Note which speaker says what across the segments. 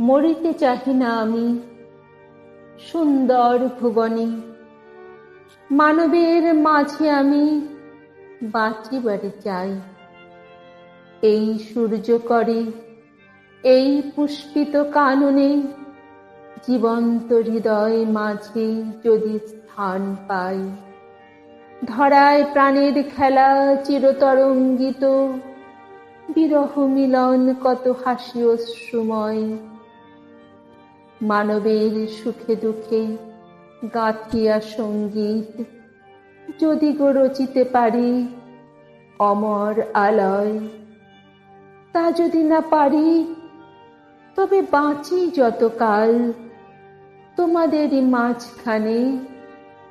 Speaker 1: মরিতে চাহি না আমি, সুন্দর ভুবনে। মানবের মাঝে আমি বাঁচিবার চাই। এই সূর্য করে, এই পুষ্পিত কাননে জীবন্ত হৃদয় মাঝে যদি স্থান পায় ধরায় প্রাণের খেলা চিরতরঙ্গিত। বিরহ মিলন কত হাসি অশ্রুময় মানবের সুখে দুঃখে গাঁথিয়া সংগীত। যদি গো রচিতে পারি অমর আলয়। তা যদি না পারি, তবে বাঁচি যতকাল। তোমাদেরই মাঝখানে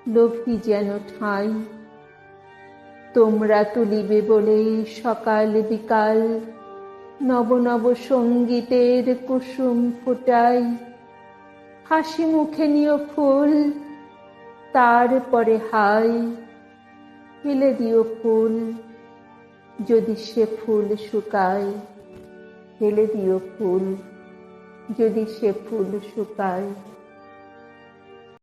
Speaker 1: লোভী যেন ঠাঁই। তোমরা তুলিবে বলে সকাল বিকাল নব নব সঙ্গীতের কুসুম ফুটাই। হাসি মুখে নিও ফুল, তারপরে হাই। ফেলে দিও ফুল, যদি সে ফুল শুকায়। ফেলে দিও ফুল, যদি সে ফুল শুকায়।